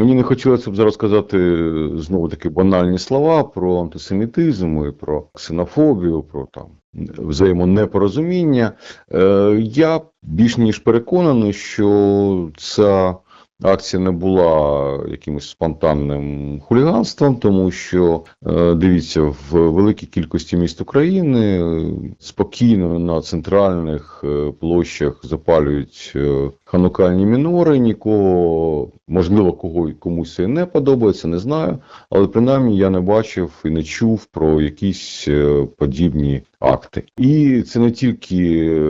Мені не хотілося б зараз сказати знову таки банальні слова про антисемітизм і про ксенофобію, про там взаємонепорозуміння. Е, Я більш ніж переконаний, що ця акція не була якимось спонтанним хуліганством, тому що е, дивіться, в великій кількості міст України е, спокійно на центральних е, площах запалюють е, ханукальні мінори. Нікого можливо, кого комусь це не подобається, не знаю. Але принаймні я не бачив і не чув про якісь е, подібні акти. І це не тільки е,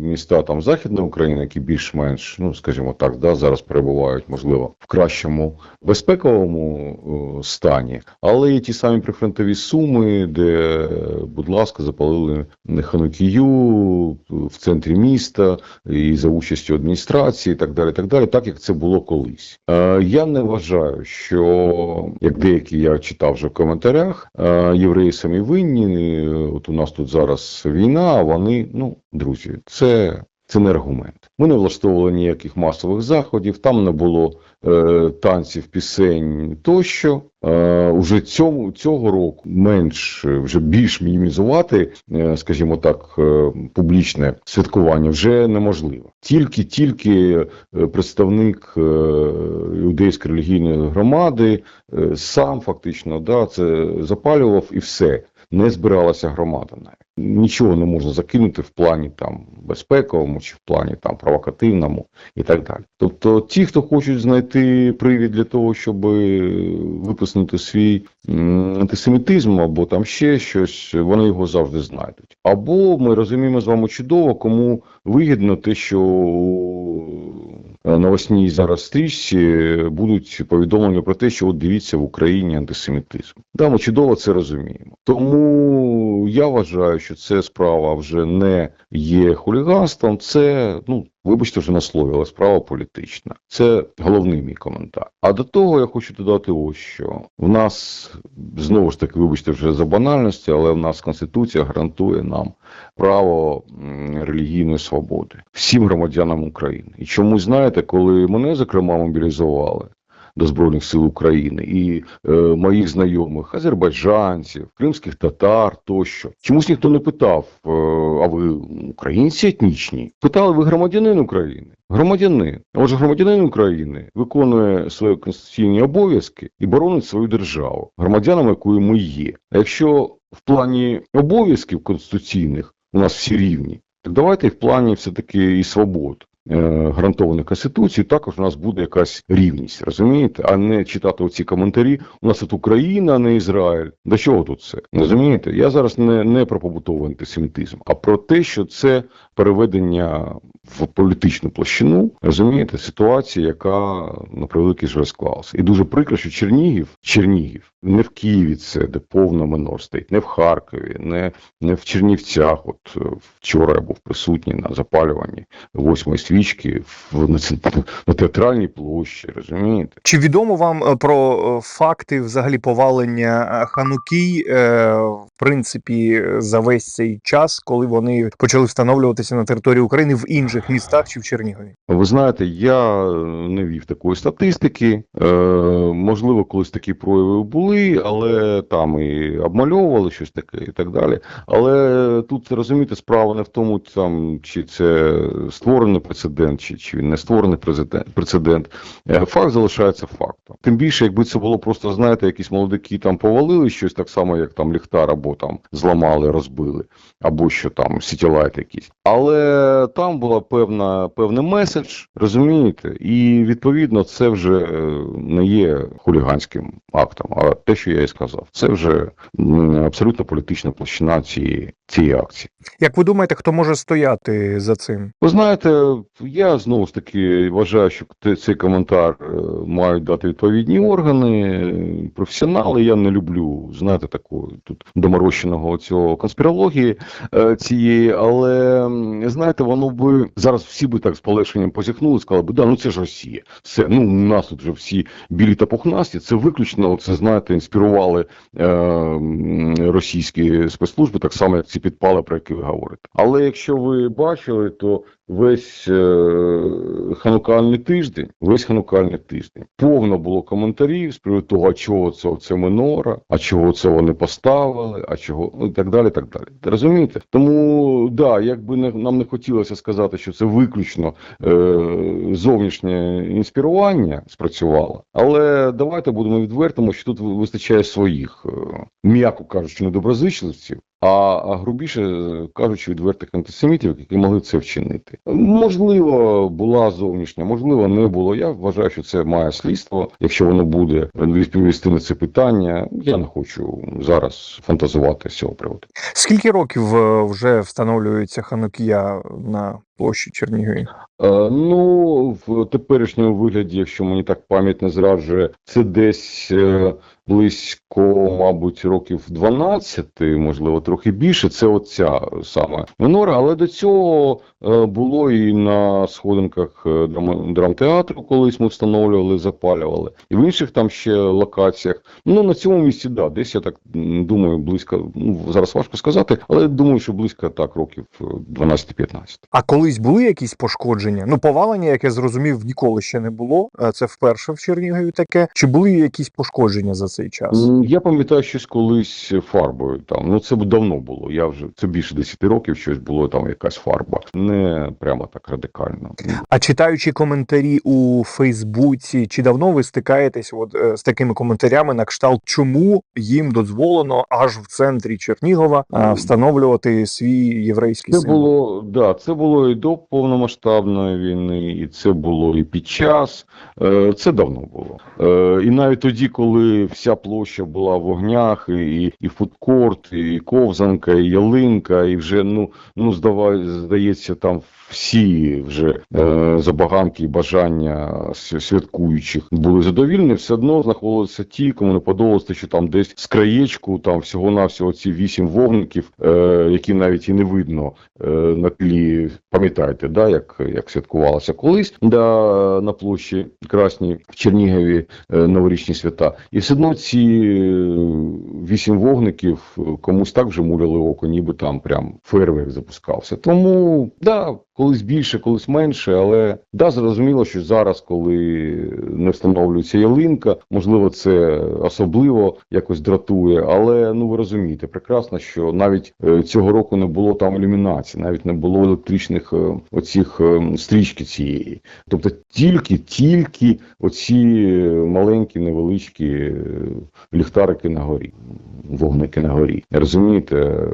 міста там Західної України, які більш-менш, ну скажімо так, да, зараз перебувають, можливо, в кращому безпековому е, стані, але і ті самі прифронтові суми, де, будь ласка, запалили ханукію в центрі міста і за участю адміністрації, і так далі, так далі, так як це було колись. Е, Я не вважаю, що як деякі я читав вже в коментарях, е, євреї самі винні. е, От у нас тут зараз війна, а вони, ну, друзі, це. Це не аргумент. Ми не влаштовували ніяких масових заходів, там не було е, танців, пісень тощо. Е, уже цьому цього року менш е, вже більш мінімізувати, е, скажімо так, е, публічне святкування вже неможливо. Тільки тільки е, представник е, іудейської релігійної громади е, сам фактично да, це запалював і все. Не збиралася громада навіть. Нічого не можна закинути в плані там безпековому чи в плані там провокативному і так далі. Тобто, ті, хто хочуть знайти привід для того, щоб виписнути свій антисемітизм або там ще щось, вони його завжди знайдуть. Або ми розуміємо з вами чудово, кому вигідно те, що у новосній зараз стрічці будуть повідомлення про те, що от дивіться в Україні антисемітизм. Да, ми чудово це розуміємо. Тому я вважаю, що це справа вже не є хуліганством, це ну. Вибачте вже на слові, але справа політична. Це головний мій коментар. А до того я хочу додати ось що. В нас знову ж таки, вибачте вже за банальності, але в нас Конституція гарантує нам право релігійної свободи всім громадянам України. І чому знаєте, коли мене зокрема мобілізували. До Збройних сил України і е, моїх знайомих азербайджанців, кримських татар тощо. Чомусь ніхто не питав: е, а ви українці етнічні? Питали, ви громадянин України? Громадянин. Отже, громадянин України виконує свої конституційні обов'язки і боронить свою державу, громадянами якої ми є. А якщо в плані обов'язків конституційних у нас всі рівні, так давайте в плані все-таки і свобод е, гарантованих Конституцією, також у нас буде якась рівність, розумієте? А не читати оці коментарі. У нас тут Україна, а не Ізраїль. До чого тут це? Розумієте? Я зараз не, не про побутовий антисемітизм, а про те, що це переведення в політичну площину, розумієте, ситуація, яка на превеликий жаль склалася. І дуже прикро, що Чернігів, Чернігів, не в Києві це, де повно минор стоїть, не в Харкові, не, не в Чернівцях. От вчора я був присутній на запалюванні восьмої свічки в на, на театральній площі, розумієте? Чи відомо вам е, про е, факти взагалі повалення е, ханукій, в принципі, за весь цей час, коли вони почали встановлюватися на території України в інших містах чи в Чернігові? Ви знаєте, я не вів такої статистики. Е, можливо, колись такі прояви були, але там і обмальовували щось таке і так далі. Але тут розумієте, справа не в тому, там чи це створений прецедент, чи, чи він не створений прецедент. Е, Факт залишається фактом. Тим більше, якби це було просто, знаєте, якісь молодики там повалили щось так само, як там ліхтар, або там зламали, розбили, або що там сітілайт якийсь. Але там була певна певний меседж, розумієте, і відповідно це вже е, не є хуліганським актом. А те, що я і сказав, це вже абсолютно політична площина цієї цієї акції. Як ви думаєте, хто може стояти за цим? Ви знаєте, я знову ж таки вважаю, що цей коментар е, мають дати відповідні органи, професіонали. Я не люблю, знаєте, такого тут доморощеного цього конспірології е, цієї, але знаєте, воно би зараз всі би так з полегшенням позіхнули, сказали би, да, ну це ж Росія. Все, ну у нас тут вже всі білі та пухнасті. Це виключно це знаєте, інспірували е, російські спецслужби, так само як ці підпали, про які ви говорите. Але якщо ви бачили, то весь е, ханукальний тиждень, весь ханукальний тиждень повно було коментарів з приводу того, а чого це, це минора, а чого це вони поставили, а чого ну і так далі. так далі. Розумієте? Тому да, якби не нам не хотілося сказати, що це виключно е, зовнішнє інспірування спрацювало, але давайте будемо відвертими, що тут вистачає своїх, е, м'яко кажучи, недоброзичливців. А, грубіше е, кажучи, відвертих антисемітів, які могли це вчинити. Можливо, була зовнішня, можливо, не було. Я вважаю, що це має слідство. Якщо воно буде відповісти на це питання, я не хочу зараз фантазувати з цього приводу. Скільки років е, вже встановлюється ханукія на площі Чернігові? Е, ну, в теперішньому вигляді, якщо мені так пам'ять не зраджує, це десь е, близько, мабуть, років 12, можливо, трохи більше. Це оця саме минора. Але до цього е, було і на сходинках драмтеатру, колись ми встановлювали, запалювали, і в інших там ще локаціях. Ну на цьому місці, да, десь я так думаю, близько. Ну зараз важко сказати, але думаю, що близько так років е, 12-15. А колись були якісь пошкодження? Ну, повалення, як я зрозумів, ніколи ще не було. Е, Це вперше в Чернігові таке. Чи були якісь пошкодження за цей час? Я пам'ятаю щось колись фарбою там. Ну це давно було. Я вже це більше 10 років щось було там якась фарба. Не прямо так радикально. А читаючи коментарі у Фейсбуці, чи давно ви стикаєтесь от, е, з такими коментарями на кшталт, чому їм дозволено аж в центрі Чернігова е, встановлювати свій єврейський Це символ? було да, це було до повномасштабної війни, і це було і під час. Е, Це давно було. Е, І навіть тоді, коли вся площа була в вогнях, і, і фудкорт, і ковзанка, і ялинка, і вже ну ну здається, там всі вже е, забаганки і бажання святкуючих були задовільні, все одно знаходилися ті, кому не подобалося, що там десь з краєчку, там всього навсього ці вісім вогників, е, які навіть і не видно на тлі, пам'ятаєте, да, як, як святкувалося колись да, на площі Красній в Чернігові е, новорічні свята. І все одно ці е, вісім вогників комусь так вже муляли око, ніби там прям фейерверк запускався. Тому да, колись більше, колись менше, але да, зрозуміло, що зараз, коли не встановлюється ялинка, можливо, це особливо якось дратує, але ну ви розумієте прекрасно, що навіть е, цього року не було там ілюмінації, навіть не було електричних оцих е, стрічки цієї. Тобто тільки, тільки оці е, маленькі, невеличкі е, ліхтарики на горі, вогники на горі. Розумієте?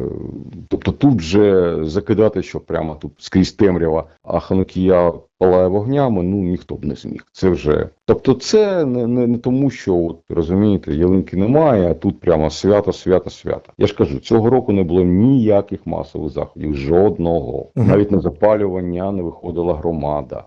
Тобто тут вже закидати, що прямо тут скрізь темрява, а ханукія палає вогнями, ну ніхто б не зміг. Це вже. Тобто, це не, не, не тому, що от розумієте, ялинки немає, а тут прямо свято, свято, свято. Я ж кажу, цього року не було ніяких масових заходів, жодного. Навіть на запалювання не виходила громада.